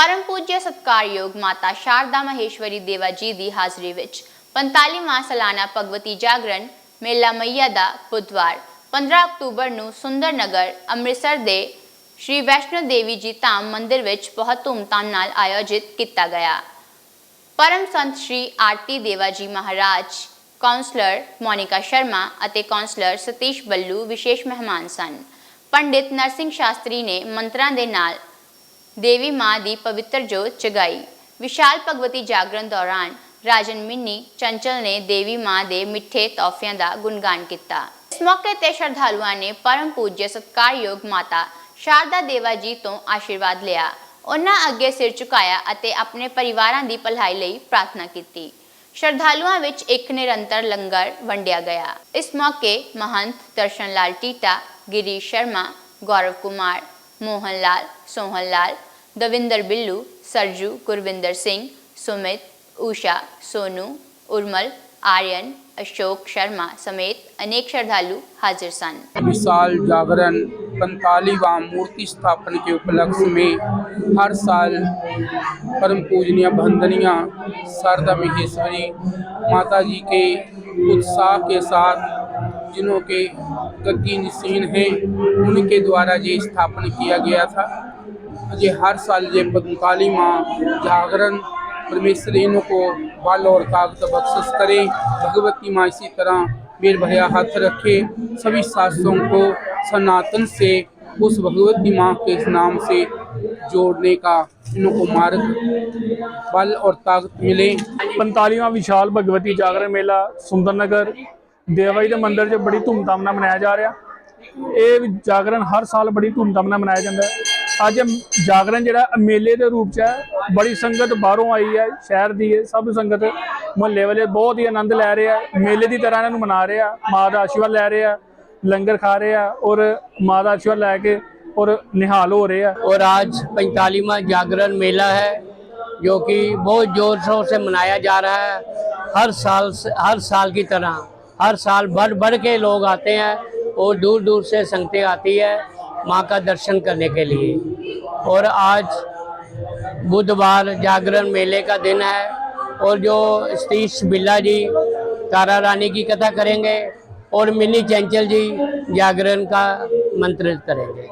ਪਰਮ ਪੂਜ්य ਸਤਕਾਰਯੋਗ ਮਾਤਾ ਸ਼ਾਰਦਾ ਮਹੇਸ਼ਵਰੀ ਦੇਵਾ ਜੀ ਦੀ ਹਾਜ਼ਰੀ ਵਿੱਚ 45ਵਾਂ ਸਾਲਾਨਾ ਭਗਵਤੀ ਜਾਗਰਣ ਮੇਲਾ ਮਈਆ ਦਾ ਬੁੱਧਵਾਰ 15 ਅਕਤੂਬਰ ਨੂੰ ਸੁੰਦਰ ਨਗਰ ਅੰਮ੍ਰਿਤਸਰ ਦੇ ਸ਼੍ਰੀ ਵੈਸ਼ਨੋ ਦੇਵੀ ਜੀ ਧਾਮ ਮੰਦਿਰ ਵਿੱਚ ਬਹੁਤ ਧੂਮਧਾਮ ਨਾਲ ਆਯੋਜਿਤ ਕੀਤਾ ਗਿਆ। ਪਰਮ ਸੰਤ ਸ਼੍ਰੀ ਆਰਤੀ ਦੇਵਾ ਜੀ ਮਹਾਰਾਜ ਕਾਉਂਸਲਰ ਮੋਨਿਕਾ ਸ਼ਰਮਾ ਅਤੇ ਕਾਉਂਸਲਰ ਸਤੀਸ਼ ਬੱਲੂ ਵਿਸ਼ੇਸ਼ ਮਹਿਮਾਨ ਸਨ। ਪੰਡਿਤ ਨਰਸਿੰਘ ਸ਼ਾਸਤਰੀ ਨੇ ਮੰਤਰਾਂ ਦੇ ਨਾਲ ਦੇਵੀ ਮਾਂ ਦੀ ਪਵਿੱਤਰ ਜੋਤ ਜਗਾਈ। ਵਿਸ਼ਾਲ ਭਗਵਤੀ ਜਾਗਰਣ ਦੌਰਾਨ ਰਾਜਨ ਮਿੰਨੀ ਚੰਚਲ ਨੇ ਦੇਵੀ ਮਾਂ ਦੇ ਮਿੱਠੇ ਤੋਹਫਿਆਂ ਦਾ ਗੁਣਗਾਨ ਕੀਤਾ। ਇਸ ਮੌਕੇ ਤੇ ਸ਼ਰਧਾਲੂਆਂ ਨੇ ਪਰਮ ਪੂਜ්य ਸਤਕਾਰਯੋਗ ਮਾਤਾ ਸ਼ਾਰਦਾ ਦੇਵਾ ਜੀ ਤੋਂ ਆਸ਼ੀਰਵਾਦ ਲਿਆ। ਉਹਨਾਂ ਅੱਗੇ ਸਿਰ ਝੁਕਾਇਆ ਅਤੇ ਆਪਣੇ ਪਰਿਵਾਰਾਂ ਦੀ ਭਲਾਈ ਲਈ ਪ੍ਰਾਰਥਨਾ ਕੀਤੀ। ਸ਼ਰਧਾਲੂਆਂ ਵਿੱਚ ਇੱਕ ਨਿਰੰਤਰ ਲੰਗਰ ਵੰਡਿਆ ਗਿਆ। ਇਸ ਮੌਕੇ ਮਹੰਤ ਦਰਸ਼ਨ ਲਾਲ ਟੀਟਾ, ਗਿਰੀਸ਼ ਸ਼ਰਮਾ, ਗੌਰਵ ਕੁਮਾਰ ਮੋਹਨਲਾਲ ਸੋਹਨਲਾਲ ਦਵਿੰਦਰ ਬਿੱਲੂ ਸਰਜੂ ਗੁਰਵਿੰਦਰ ਸਿੰਘ ਸੁਮਿਤ ਊਸ਼ਾ ਸੋਨੂ ਉਰਮਲ ਆਰਯਨ ਅਸ਼ੋਕ ਸ਼ਰਮਾ ਸਮੇਤ अनेक श्रद्धालु हाजिर सन विशाल जागरण पैंतालीवा मूर्ति स्थापन के उपलक्ष्य में हर साल परम पूजनीय बंदनिया शारदा महेश्वरी माता जी के उत्साह के साथ जिन्हों के गतिशीन हैं, उनके द्वारा ये स्थापन किया गया था। ये हर साल ये पदमकाली माँ जागरण परमेश्वरीनों को बाल और ताकत बख्स करें। भगवती माँ इसी तरह मेर भया हाथ रखे। सभी शास्त्रों को सनातन से उस भगवती माँ के नाम से जोड़ने का इनको मार्ग, बल और ताकत मिले। पंतालीवा विशाल भगवती जागरण मेला, सुंदरनगर। ਦੇਵਾਈ ਦੇ ਮੰਦਿਰ 'ਚ ਬੜੀ ਧੂਮਧਾਮ ਨਾਲ ਮਨਾਇਆ ਜਾ ਰਿਹਾ ਇਹ ਜਾਗਰਣ ਹਰ ਸਾਲ ਬੜੀ ਧੂਮਧਾਮ ਨਾਲ ਮਨਾਇਆ ਜਾਂਦਾ ਹੈ ਅੱਜ ਇਹ ਜਾਗਰਣ ਜਿਹੜਾ ਮੇਲੇ ਦੇ ਰੂਪ 'ਚ ਹੈ ਬੜੀ ਸੰਗਤ ਬਾਹਰੋਂ ਆਈ ਹੈ ਸ਼ਹਿਰ ਦੀ ਹੈ ਸਭ ਸੰਗਤ ਮੁਹੱਲੇ ਵਾਲੇ ਬਹੁਤ ਹੀ ਆਨੰਦ ਲੈ ਰਹੇ ਆ ਮੇਲੇ ਦੀ ਤਰ੍ਹਾਂ ਇਹਨਾਂ ਨੂੰ ਮਨਾ ਰਹੇ ਆ ਮਾਂ ਦਾ ਆਸ਼ੀਰਵਾਦ ਲੈ ਰਹੇ ਆ ਲੰਗਰ ਖਾ ਰਹੇ ਆ ਔਰ ਮਾਂ ਦਾ ਆਸ਼ੀਰਵਾਦ ਲੈ ਕੇ ਔਰ ਨਿਹਾਲ ਹੋ ਰਹੇ ਆ और आज पैंतालीवा जागरण मेला है जो कि बहुत जोर शोर से मनाया जा रहा है हर साल से हर साल की तरह हर साल बढ़ बढ़ के लोग आते हैं और दूर दूर से संगतें आती है माँ का दर्शन करने के लिए। और आज बुधवार जागरण मेले का दिन है और जो सतीश बिल्ला जी, तारा रानी की कथा करेंगे और मिनी चंचल जी जागरण का मंत्रित करेंगे।